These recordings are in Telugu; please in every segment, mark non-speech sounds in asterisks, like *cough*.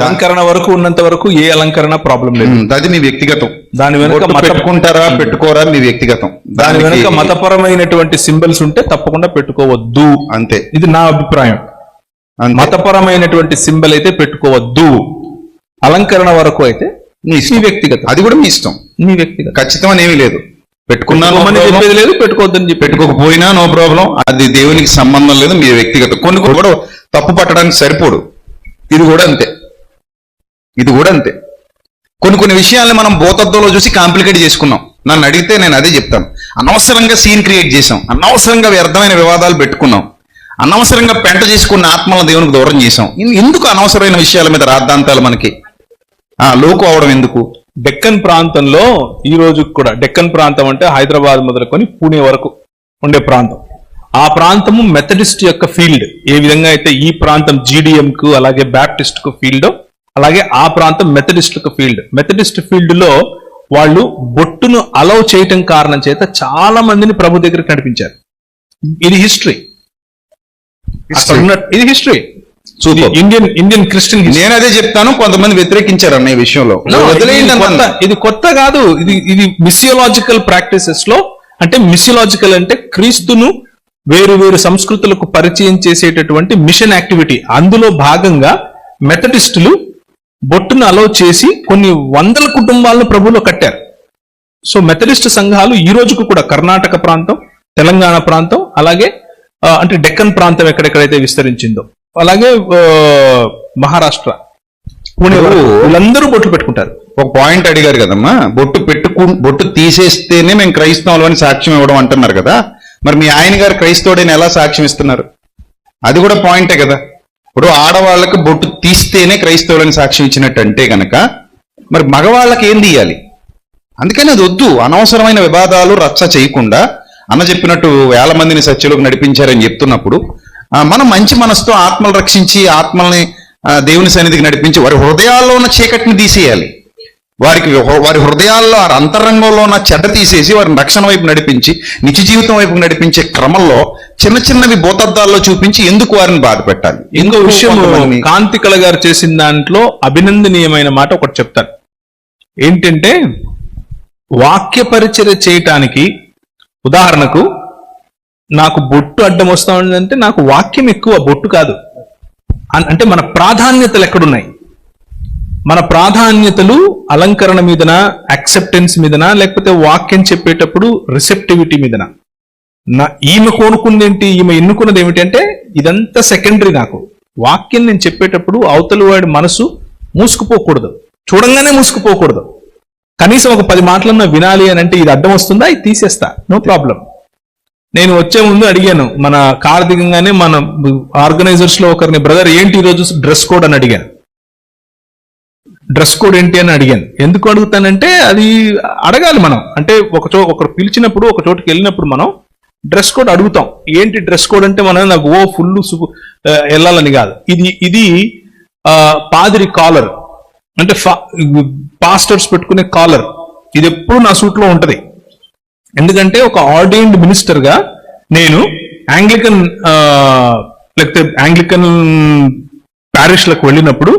అలంకరణ వరకు ఉన్నంత వరకు ఏ అలంకరణ ప్రాబ్లం లేదు. అది మీ వ్యక్తిగతం. దాని వెనుక పెట్టుకుంటారా పెట్టుకోరా మీ వ్యక్తిగతం. దాని వెనుక మతపరమైనటువంటి సింబల్స్ ఉంటే తప్పకుండా పెట్టుకోవద్దు. అంతే. ఇది నా అభిప్రాయం. మతపరమైనటువంటి సింబల్ అయితే పెట్టుకోవద్దు. అలంకరణ వరకు అయితే మీ. వ్యక్తిగతం. అది కూడా మీ ఇష్టం. మీ వ్యక్తిగతం. ఖచ్చితం అని ఏమీ లేదు. పెట్టుకున్నా no పెట్టుకోమని problem. చెప్పేది లేదు పెట్టుకోవద్దని చెప్పి పెట్టుకోకపోయినా నో ప్రాబ్లం అది దేవునికి సంబంధం లేదు మీ వ్యక్తిగతం. కొన్ని కొన్ని కూడా తప్పు పట్టడానికి సరిపోడు. ఇది కూడా అంతే. ఇది కూడా అంతే. కొన్ని కొన్ని విషయాల్ని మనం భూతత్వంలో చూసి కాంప్లికేట్ చేసుకున్నాం. నన్ను అడిగితే నేను అదే చెప్తాను. అనవసరంగా సీన్ క్రియేట్ చేసాం అనవసరంగా వ్యర్థమైన వివాదాలు పెట్టుకున్నాం. అనవసరంగా పెంట చేసుకున్న ఆత్మలను దేవునికి దూరం చేసాం ఎందుకు అనవసరమైన విషయాల మీద రాద్ధాంతాలు మనకి? ఆ లోకు అవడం ఎందుకు? డెక్కన్ ప్రాంతంలో ఈ రోజు కూడా డెక్కన్ ప్రాంతం అంటే హైదరాబాద్ మొదలుకొని పూణే వరకు ఉండే ప్రాంతం. ఆ ప్రాంతము మెథడిస్ట్ యొక్క ఫీల్డ్ ఏ విధంగా అయితే ఈ ప్రాంతం జీడిఎంకు అలాగే బ్యాప్టిస్ట్కు ఫీల్డ్ అలాగే ఆ ప్రాంతం మెథడిస్ట్ ఫీల్డ్ మెథడిస్ట్ ఫీల్డ్లో వాళ్ళు బొట్టును అలౌ చేయటం కారణం చేత చాలా మందిని ప్రభు దగ్గరికి నడిపించారు. ఇది హిస్టరీ ఇది హిస్టరీ. ఇండియన్ ఇండియన్ క్రిస్టియన్ నేను అదే చెప్తాను కొంతమంది వ్యతిరేకించారు అన్న ఈ విషయంలో. ఇది కొత్త కాదు. ఇది ఇది మిసియోలాజికల్ ప్రాక్టీసెస్లో అంటే మిసియోలాజికల్ అంటే క్రీస్తును వేరు వేరు సంస్కృతులకు పరిచయం చేసేటటువంటి మిషన్ యాక్టివిటీ అందులో భాగంగా మెథడిస్టులు బొట్టును అలౌ చేసి కొన్ని వందల కుటుంబాలను ప్రభులో కట్టారు. సో మెథడిస్ట్ సంఘాలు ఈ రోజుకు కూడా కర్ణాటక ప్రాంతం తెలంగాణ ప్రాంతం అలాగే అంటే డెక్కన్ ప్రాంతం ఎక్కడెక్కడైతే విస్తరించిందో అలాగే మహారాష్ట్ర పుణే వీళ్ళందరూ బొట్లు పెట్టుకుంటారు. ఒక పాయింట్ అడిగారు కదమ్మా బొట్టు పెట్టుకు బొట్టు తీసేస్తేనే మేము క్రైస్తవులు అని సాక్ష్యం ఇవ్వడం అంటున్నారు కదా. మరి మీ ఆయన గారు క్రైస్తవుడని ఎలా సాక్ష్యం ఇస్తున్నారు? అది కూడా పాయింటే కదా. ఇప్పుడు ఆడవాళ్ళకి బొట్టు తీస్తేనే క్రైస్తవులని సాక్ష్యం ఇచ్చినట్టు అంటే గనక మరి మగవాళ్ళకి ఏం తీయాలి? అందుకని అది వద్దు. అనవసరమైన వివాదాలు రచ్చ చేయకుండా అన్న చెప్పినట్టు వేల మందిని సత్యలోకి నడిపించారని చెప్తున్నప్పుడు మనం మంచి మనసుతో ఆత్మలు రక్షించి ఆత్మల్ని దేవుని సన్నిధికి నడిపించి వారి హృదయాల్లో ఉన్న చీకటిని తీసేయాలి. వారికి వారి హృదయాల్లో ఆ అంతరంగంలో ఉన్న చెడ్డ తీసేసి వారిని రక్షణ వైపు నడిపించి నిత్య జీవితం వైపు నడిపించే క్రమంలో చిన్న చిన్నవి భూతద్దాల్లో చూపించి ఎందుకు వారిని బాధ పెట్టాలి? ఇంకో విషయం కాంతికళ గారు చేసిన దాంట్లో అభినందనీయమైన మాట ఒకటి చెప్తాను ఏంటంటే వాక్య పరిచర్య చేయటానికి ఉదాహరణకు నాకు బొట్టు అడ్డం వస్తా ఉందంటే నాకు వాక్యం ఎక్కువ బొట్టు కాదు. అంటే మన ప్రాధాన్యతలు ఎక్కడున్నాయి? మన ప్రాధాన్యతలు అలంకరణ మీదన యాక్సెప్టెన్స్ మీదన లేకపోతే వాక్యం చెప్పేటప్పుడు రిసెప్టివిటీ మీదన. నా ఈమె కోరుకుందేంటి ఈమె ఎన్నుకున్నది ఏమిటంటే ఇదంతా సెకండరీ నాకు. వాక్యం నేను చెప్పేటప్పుడు అవతలి వాడి మనసు మూసుకుపోకూడదు. చూడంగానే మూసుకుపోకూడదు. కనీసం ఒక పది మాటలన్న వినాలి అని అంటే ఇది అడ్డం వస్తుందా? ఇది తీసేస్తా. నో ప్రాబ్లం నేను వచ్చే ముందు అడిగాను. మన కార్ దిగంగానే మన ఆర్గనైజర్స్లో ఒకరిని బ్రదర్ ఏంటి ఈరోజు డ్రెస్ కోడ్? అని అడిగాను. డ్రెస్ కోడ్ ఏంటి అని అడిగాను. ఎందుకు అడుగుతానంటే అది అడగాలి మనం. అంటే ఒక చో ఒకరు పిలిచినప్పుడు ఒక చోటుకి వెళ్ళినప్పుడు మనం డ్రెస్ కోడ్ అడుగుతాం. ఏంటి డ్రెస్ కోడ్ అంటే మనం నాకు ఓ ఫుల్ వెళ్ళాలని కాదు. ఇది ఇది పాదిరి కాలర్. అంటే పాస్టర్స్ పెట్టుకునే కాలర్. ఇది ఎప్పుడు నా సూట్లో ఉంటుంది. ఎందుకంటే ఒక ఆర్డైన్డ్ మినిస్టర్గా నేను యాంగ్లికన్ లేకపోతే యాంగ్లికన్ ప్యారిష్లకు వెళ్ళినప్పుడు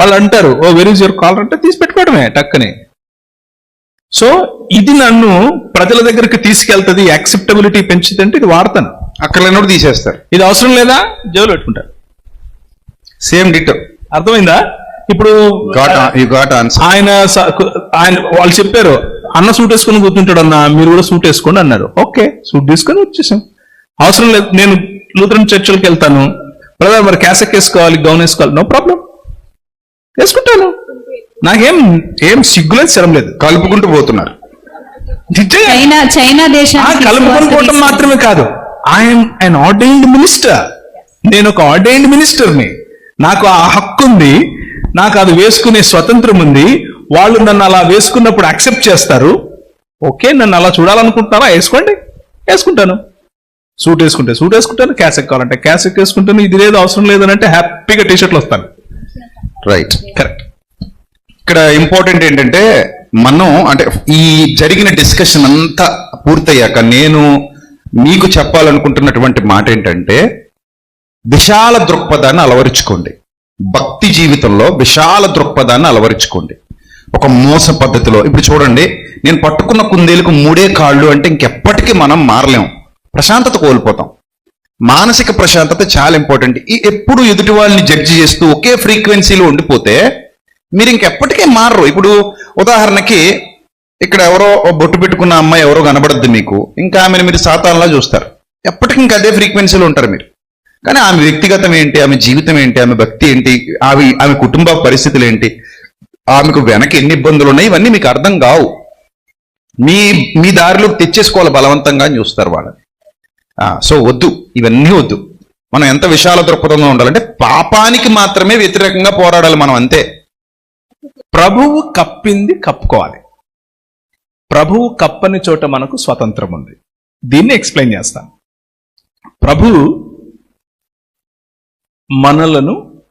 వాళ్ళు అంటారు ఓ వెరీ యువర్ కాలర్ అంటే తీసి పెట్టుకోవడమే టక్కనే. సో ఇది నన్ను ప్రజల దగ్గరికి తీసుకెళ్తుంది యాక్సెప్టబిలిటీ పెంచుతుంటే ఇది వాడతాను. అక్కడ లేనప్పుడు తీసేస్తారు. ఇది అవసరం లేదా? జోలు పెట్టుకుంటారు సేమ్ డిట్ అర్థమైందా? ఇప్పుడు ఆయన ఆయన వాళ్ళు చెప్పారు అన్న సూట్ వేసుకొని కూర్చుంటాడు అన్న మీరు కూడా సూట్ వేసుకోండి అన్నారు. ఓకే సూట్ తీసుకొని వచ్చేసాం. అవసరం లేదు నేను లూథరన్ చర్చిలకు వెళ్తాను. బ్రదర్ మరి క్యాసెక్ వేసుకోవాలి గౌన్ వేసుకోవాలి నో ప్రాబ్లం. వేసుకుంటాను. నాకేం ఏం సిగ్గులేదు శరం లేదు. కలుపుకుంటూ పోతున్నారు. నిజంగా. చైనా కలుపుకొని పోవటం మాత్రమే కాదు. ఐఎమ్ అన్ ఆర్డైన్డ్ మినిస్టర్ నేను ఒక ఆర్డైన్డ్ మినిస్టర్ని నాకు ఆ హక్కు ఉంది. నాకు అది వేసుకునే స్వతంత్రం ఉంది. వాళ్ళు నన్ను అలా వేసుకున్నప్పుడు యాక్సెప్ట్ చేస్తారు. ఓకే నన్ను అలా చూడాలనుకుంటున్నారా? వేసుకోండి. వేసుకుంటాను. సూట్ వేసుకుంటే సూట్ వేసుకుంటాను. క్యాసెక్ కావాలంటే క్యాసెక్ వేసుకుంటాను. ఇది లేదు అవసరం లేదని అంటే హ్యాపీగా టీ షర్ట్లు వస్తాను. రైట్ కరెక్ట్ ఇక్కడ ఇంపార్టెంట్ ఏంటంటే మనం అంటే ఈ జరిగిన డిస్కషన్ అంతా పూర్తయ్యాక నేను మీకు చెప్పాలనుకుంటున్నటువంటి మాట ఏంటంటే విశాల దృక్పథాన్ని అలవరుచుకోండి. భక్తి జీవితంలో విశాల దృక్పథాన్ని అలవరుచుకోండి. ఒక మోస పద్ధతిలో ఇప్పుడు చూడండి నేను పట్టుకున్న కుందేలకు మూడే కాళ్ళు అంటే ఇంకెప్పటికీ మనం మారలేం. ప్రశాంతత కోల్పోతాం. మానసిక ప్రశాంతత చాలా ఇంపార్టెంట్ ఈ ఎప్పుడు ఎదుటి వాళ్ళని జడ్జి చేస్తూ ఒకే ఫ్రీక్వెన్సీలో ఉండిపోతే మీరు ఇంకెప్పటికీ మారరు. ఇప్పుడు ఉదాహరణకి ఇక్కడ ఎవరో బొట్టు పెట్టుకున్న అమ్మాయి ఎవరో కనబడద్దు మీకు. ఇంకా ఆమెను మీరు సాతాన్లా చూస్తారు. ఎప్పటికీ ఇంకా అదే ఫ్రీక్వెన్సీలో ఉంటారు మీరు. కానీ ఆమె వ్యక్తిగతం ఏంటి? ఆమె జీవితం ఏంటి? ఆమె భక్తి ఏంటి? ఆమె ఆమె కుటుంబ పరిస్థితులు ఏంటి? ఆమెకు వెనక ఎన్ని ఇబ్బందులు ఉన్నాయి? ఇవన్నీ మీకు అర్థం కావు. మీ మీ దారిలోకి తెచ్చేసుకోవాలి బలవంతంగా అని చూస్తారు వాళ్ళని. సో వద్దు. ఇవన్నీ వద్దు. మనం ఎంత విశాల దృక్పథంలో ఉండాలంటే పాపానికి మాత్రమే వ్యతిరేకంగా పోరాడాలి మనం అంతే. ప్రభువు కప్పింది కప్పుకోవాలి. ప్రభువు కప్పని చోట మనకు స్వతంత్రం ఉంది. దీన్ని ఎక్స్ప్లెయిన్ చేస్తాను ప్రభువు మనలను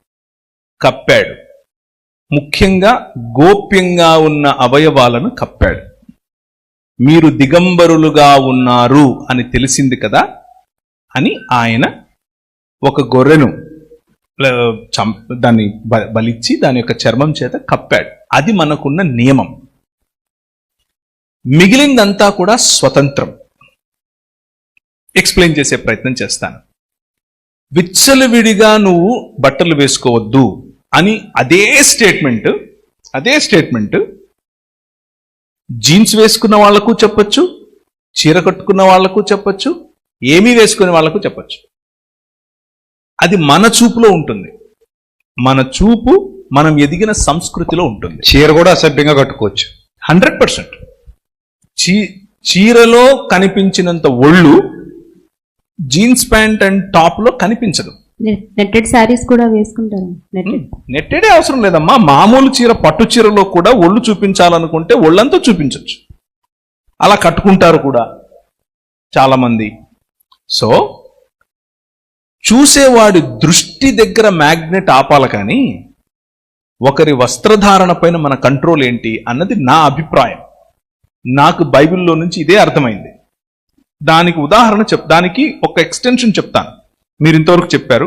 కప్పాడు. ముఖ్యంగా గోప్యంగా ఉన్న అవయవాలను కప్పాడు. మీరు దిగంబరులుగా ఉన్నారు అని తెలిసింది కదా? అని ఆయన ఒక గొర్రెను చం- దాన్ని బ- బలిచ్చి దాని యొక్క చర్మం చేత కప్పాడు. అది మనకున్న నియమం. మిగిలిందంతా కూడా స్వతంత్రం. ఎక్స్ప్లెయిన్ చేసే ప్రయత్నం చేస్తాను. విచ్చలవిడిగా నువ్వు బట్టలు వేసుకోవద్దు అని అదే స్టేట్మెంట్ అదే స్టేట్మెంట్ జీన్స్ వేసుకున్న వాళ్ళకు చెప్పచ్చు చీర కట్టుకున్న వాళ్ళకు చెప్పచ్చు ఏమీ వేసుకునే వాళ్ళకు చెప్పొచ్చు. అది మన చూపులో ఉంటుంది. మన చూపు మనం ఎదిగిన సంస్కృతిలో ఉంటుంది. చీర కూడా అసభ్యంగా కట్టుకోవచ్చు. Hundred percent. చీ చీరలో కనిపించినంత ఒళ్ళు జీన్స్ ప్యాంట్ అండ్ టాప్లో కనిపించదు నెట్టెడ్ శారీస్ కూడా వేసుకుంటారు. నెట్టెడ్. నెట్టేడే అవసరం లేదమ్మా. మామూలు చీర పట్టు చీరలో కూడా ఒళ్ళు చూపించాలనుకుంటే ఒళ్ళంతా చూపించవచ్చు అలా కట్టుకుంటారు కూడా చాలా మంది సో చూసేవాడి దృష్టి దగ్గర మ్యాగ్నెట్ ఆపాల కానీ ఒకరి వస్త్రధారణ పైన మన కంట్రోల్ ఏంటి అన్నది నా అభిప్రాయం. నాకు బైబిల్లో నుంచి ఇదే అర్థమైంది. దానికి ఉదాహరణ చెప్ దానికి ఒక ఎక్స్టెన్షన్ చెప్తాను. మీరు ఇంతవరకు చెప్పారు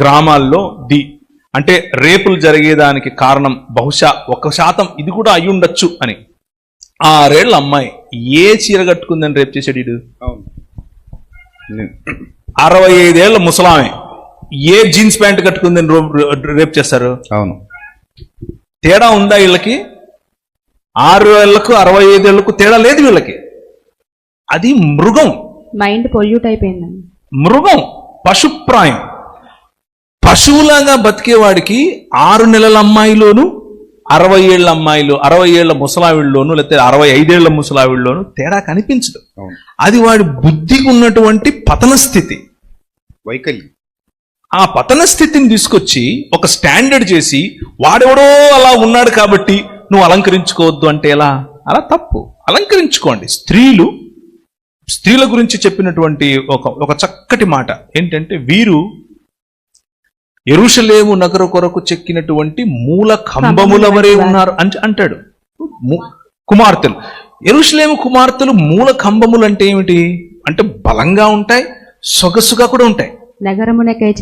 గ్రామాల్లో ది అంటే రేపులు జరిగేదానికి కారణం బహుశా ఒక శాతం ఇది కూడా అయి ఉండొచ్చు అని. ఆరేళ్ళ అమ్మాయి ఏ చీర కట్టుకుందని రేపు చేసాడు అరవై ఐదేళ్ళ ముసలామె. ఏ జీన్స్ ప్యాంట్ కట్టుకుందని రో- రేపు చేస్తారు? అవును. తేడా ఉందా వీళ్ళకి? ఆరు ఏళ్ళకు అరవై ఐదేళ్ళకు తేడా లేదు వీళ్ళకి. అది మృగం. మైండ్ పొల్యూట్ అయిపోయిందండి. మృగం. పశుప్రాయం. పశువులాగా బతికేవాడికి ఆరు నెలల అమ్మాయిలోను అరవై ఏళ్ళ అమ్మాయిలు అరవై ఏళ్ళ ముసలావిళ్ళలోను లేకపోతే అరవై ఐదేళ్ళ ముసలావిళ్ళలోను తేడా కనిపించదు. అది వాడి బుద్ధికి ఉన్నటువంటి పతన స్థితి. వైకల్యం. ఆ పతన స్థితిని తీసుకొచ్చి ఒక స్టాండర్డ్ చేసి వాడెవడో అలా ఉన్నాడు కాబట్టి నువ్వు అలంకరించుకోవద్దు అంటే ఎలా? అలా తప్పు. అలంకరించుకోండి. స్త్రీలు స్త్రీల గురించి చెప్పినటువంటి ఒక ఒక చక్కటి మాట ఏంటంటే వీరు ఎరుషలేము నగర కొరకు చెక్కినటువంటి మూల కంబముల వరే ఉన్నారు అని అంటాడు. కుమార్తెలు. ఎరుషలేము కుమార్తెలు మూల కంబములు అంటే ఏమిటి? అంటే బలంగా ఉంటాయి సొగసుగా కూడా ఉంటాయి. నగరమునకై?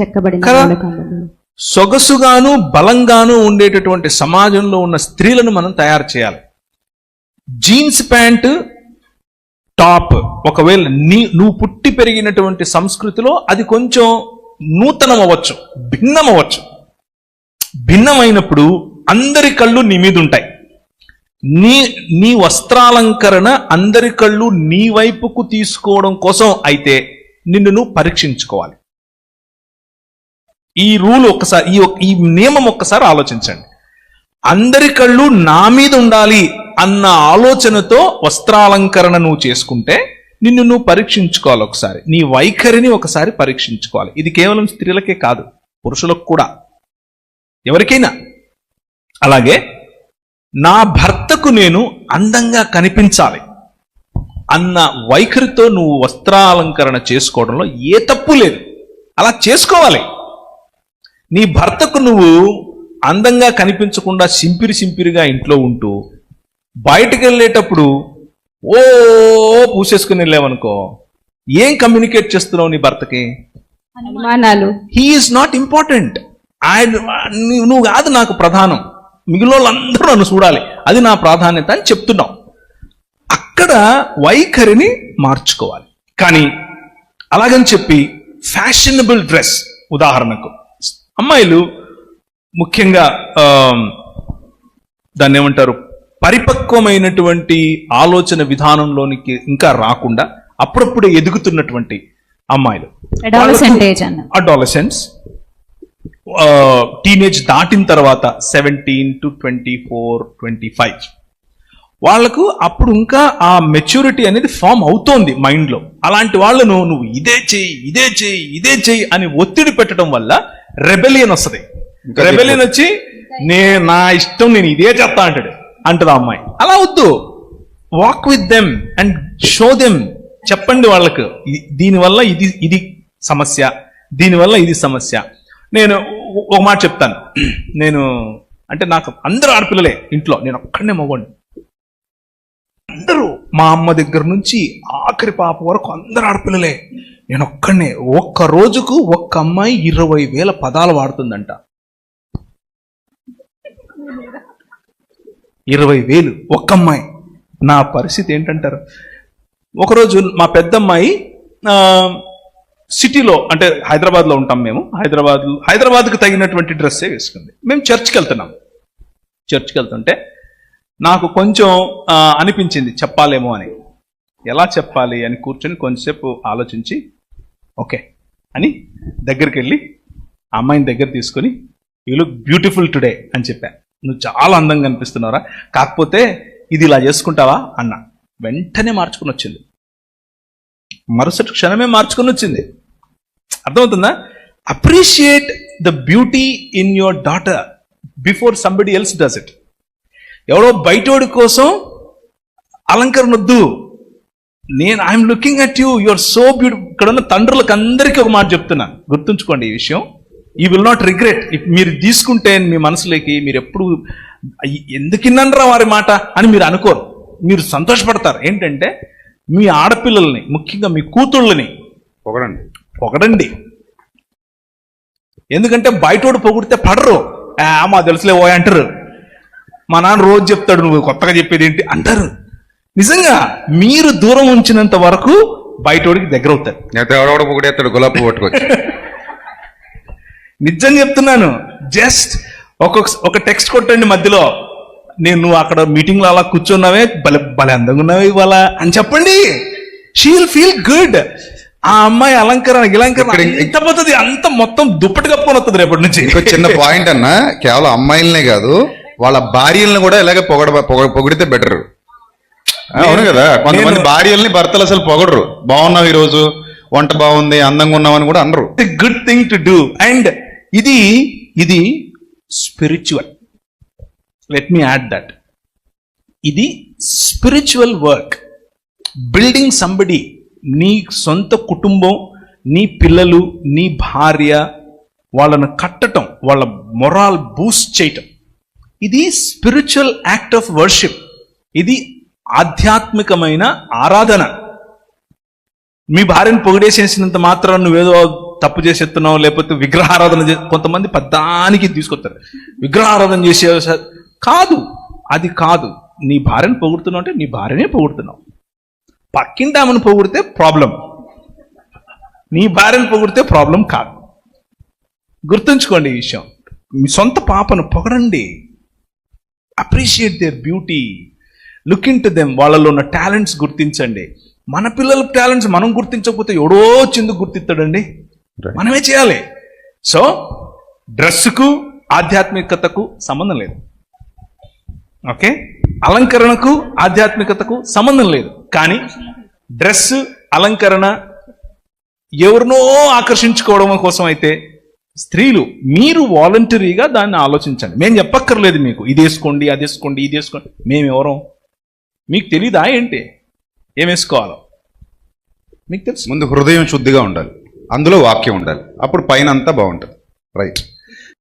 మూలకంబములు. సొగసుగాను బలంగాను ఉండేటటువంటి సమాజంలో ఉన్న స్త్రీలను మనం తయారు చేయాలి. Jeans pant top. ఒకవేళ నీ నువ్వు పుట్టి పెరిగినటువంటి సంస్కృతిలో అది కొంచెం నూతనమవ్వచ్చు అవ్వచ్చు భిన్నం అవ్వచ్చు భిన్నమైనప్పుడు అందరి కళ్ళు నీ మీద ఉంటాయి నీ నీ వస్త్రాలంకరణ అందరి కళ్ళు నీ వైపుకు తీసుకోవడం కోసం అయితే నిన్ను నువ్వు పరీక్షించుకోవాలి. ఈ రూల్ ఒక్కసారి ఈ ఈ నియమం ఒక్కసారి ఆలోచించండి. అందరి కళ్ళు నా మీద ఉండాలి అన్న ఆలోచనతో వస్త్రాలంకరణ నువ్వు చేసుకుంటే నిన్ను నువ్వు పరీక్షించుకోవాలి ఒకసారి. నీ వైఖరిని ఒకసారి పరీక్షించుకోవాలి. ఇది కేవలం స్త్రీలకే కాదు పురుషులకు కూడా. ఎవరికైనా. అలాగే నా భర్తకు నేను అందంగా కనిపించాలి అన్న వైఖరితో నువ్వు వస్త్రాలంకరణ చేసుకోవడంలో ఏ తప్పు లేదు. అలా చేసుకోవాలి. నీ భర్తకు నువ్వు అందంగా కనిపించకుండా సింపిరి సింపిరిగా ఇంట్లో ఉంటూ బయటకు వెళ్ళేటప్పుడు ఓ పూసేసుకుని వెళ్ళావనుకో. ఏం కమ్యూనికేట్ చేస్తున్నావు నీ భర్తకి? అనుమానాలు. హీ ఈజ్ నాట్ ఇంపార్టెంట్ ఆయన నువ్వు- నువ్వు కాదు నాకు ప్రధానం. మిగిలిన వాళ్ళందరూ నన్ను చూడాలి. అది నా ప్రాధాన్యత అని చెప్తున్నావు అక్కడ వైఖరిని మార్చుకోవాలి. కానీ అలాగని చెప్పి ఫ్యాషనబుల్ డ్రెస్ ఉదాహరణకు. అమ్మాయిలు ముఖ్యంగా దాన్ని ఏమంటారు? పరిపక్వమైనటువంటి ఆలోచన విధానంలోనికి ఇంకా రాకుండా అప్పుడప్పుడే ఎదుగుతున్నటువంటి అమ్మాయిలు. అడాలసెన్స్ టీనేజ్ దాటిన తర్వాత seventeen to twenty four twenty five వాళ్ళకు అప్పుడు ఇంకా ఆ మెచ్యూరిటీ అనేది ఫామ్ అవుతోంది మైండ్లో. అలాంటి వాళ్ళను నువ్వు ఇదే చెయ్యి ఇదే చెయ్యి ఇదే చెయ్యి అని ఒత్తిడి పెట్టడం వల్ల రెబెలియన్ వస్తుంది. రెబెలియన్ వచ్చి నే నా ఇష్టం నేను ఇదే చెప్తా అంటాడు. అంటది ఆ అమ్మాయి. అలా వద్దు. Walk with them and show them చెప్పండి వాళ్ళకు. దీనివల్ల ఇది ఇది సమస్య. దీనివల్ల ఇది సమస్య. నేను ఒక మాట చెప్తాను. నేను అంటే నాకు అందరూ ఆడపిల్లలే ఇంట్లో. నేను ఒక్కడనే మగండి అందరూ మా అమ్మ దగ్గర నుంచి ఆఖరి పాప వరకు అందరు ఆడపిల్లలే. నేను ఒక్కడనే. ఒక్క రోజుకు ఒక్క అమ్మాయి ఇరవై వేల పదాలు వాడుతుందంట. ఇరవై వేలు. ఒక్క అమ్మాయి నా పరిస్థితి ఏంటంటారు? ఒకరోజు మా పెద్దమ్మాయి సిటీలో అంటే హైదరాబాద్లో ఉంటాం మేము. హైదరాబాద్ హైదరాబాద్కు తగినటువంటి డ్రెస్సే వేసుకుంది. మేము చర్చ్కి వెళ్తున్నాం. చర్చ్కి వెళ్తుంటే నాకు కొంచెం అనిపించింది చెప్పాలేమో అని. ఎలా చెప్పాలి అని కూర్చొని కొంచెంసేపు ఆలోచించి ఓకే అని దగ్గరికి వెళ్ళి ఆ అమ్మాయిని దగ్గర తీసుకొని యూ లుక్ బ్యూటిఫుల్ టుడే అని చెప్పాను నువ్వు చాలా అందంగా కనిపిస్తున్నావురా. కాకపోతే ఇది ఇలా చేసుకుంటావా? అన్న. వెంటనే మార్చుకుని వచ్చింది. మరుసటి క్షణమే మార్చుకుని వచ్చింది. అర్థమవుతుందా? Appreciate the beauty in your daughter before somebody else does it ఎవడో బయటోడి కోసం అలంకరణ వద్దు. నేను I'm looking at you your so beautiful ఇక్కడ ఉన్న తండ్రులకు అందరికీ ఒక మాట చెప్తున్నా. గుర్తుంచుకోండి ఈ విషయం. ఈ విల్ నాట్ రిగ్రెట్ మీరు తీసుకుంటే మీ మనసులోకి మీరు ఎప్పుడు ఎందుకిన్నరా వారి మాట? అని మీరు అనుకోరు. మీరు సంతోషపడతారు. ఏంటంటే మీ ఆడపిల్లల్ని ముఖ్యంగా మీ కూతుళ్ళని పొగడండి. పొగడండి. ఎందుకంటే బయటోడు పొగిడితే పడరు. "ఆ, మా తెలుసులే ఓ అంటారు. మా నాన్న రోజు చెప్తాడు నువ్వు కొత్తగా చెప్పేది ఏంటి? అంటారు. నిజంగా మీరు దూరం ఉంచినంత వరకు బయటోడికి దగ్గర అవుతారు పొగడేస్తాడు గులాబీ పట్టుకొచ్చి. *laughs* నిజం చెప్తున్నాను. జస్ట్ ఒక ఒక టెక్స్ట్ కొట్టండి మధ్యలో. నేను నువ్వు అక్కడ మీటింగ్లో అలా కూర్చున్నావే భలే భలే అందంగా ఉన్నావే ఇవాళ అని చెప్పండి. షీల్ ఫీల్ గుడ్ ఆ అమ్మాయి అలంకరణ ఇక్కడ- ఎంత పోతుంది? అంత మొత్తం దుప్పటి కప్పుకొని వస్తుంది రేపటి నుంచి. ఇంకో చిన్న పాయింట్ అన్న కేవలం అమ్మాయిలనే కాదు వాళ్ళ భార్యలను కూడా ఇలాగే పొగడ పొగ- పొగిడితే బెటర్ అవును కదా? కొంతమంది భార్యల్ని భర్తలు అసలు పొగడరు. బాగున్నావు ఈ రోజు వంట బాగుంది అందంగా ఉన్నావని కూడా అనరు. Good thing to do and ఇది ఇది spiritual let me add that ఇది స్పిరిచువల్ వర్క్ బిల్డింగ్ సంబడి నీ సొంత కుటుంబం నీ పిల్లలు నీ భార్య వాళ్ళను కట్టటం వాళ్ళ మొరాల్ బూస్ట్ చేయటం. ఇది స్పిరిచువల్ యాక్ట్ ఆఫ్ వర్షిప్ ఇది ఆధ్యాత్మికమైన ఆరాధన. మీ భార్యను పొగిడేసేసినంత మాత్రం నువ్వేదో తప్పు చేసేస్తున్నావు లేకపోతే విగ్రహారాధన కొంతమంది పద్దానికి తీసుకొస్తారు విగ్రహారాధన చేసే కాదు అది కాదు. నీ భార్యను పొగుడుతున్నావు అంటే నీ భార్యనే పొగుడుతున్నావు. పక్కింటి ఆమెను పొగిడితే ప్రాబ్లం నీ భార్యను పొగిడితే ప్రాబ్లం కాదు. గుర్తుంచుకోండి ఈ విషయం. మీ సొంత పాపను పొగడండి. Appreciate their beauty look in to them వాళ్ళలో ఉన్న టాలెంట్స్ గుర్తించండి. మన పిల్లల టాలెంట్స్ మనం గుర్తించకపోతే ఎవడో చిందుకు గుర్తిస్తాడండి. మనమే చేయాలి. సో డ్రెస్సుకు ఆధ్యాత్మికతకు సంబంధం లేదు. ఓకే? అలంకరణకు ఆధ్యాత్మికతకు సంబంధం లేదు. కానీ డ్రెస్ అలంకరణ ఎవరినో ఆకర్షించుకోవడం కోసం అయితే స్త్రీలు మీరు వాలంటరీగా దాన్ని ఆలోచించండి. మేము చెప్పక్కర్లేదు మీకు. ఇది వేసుకోండి అది వేసుకోండి ఇది వేసుకోండి. మేము ఎవరం? మీకు తెలీదా ఏంటి? ఏం వేసుకోవాలో? మీకు తెలుసు? ముందు హృదయం శుద్ధిగా ఉండాలి. అందులో వాక్యం ఉండాలి. అప్పుడు పైన అంతా బాగుంటుంది. రైట్.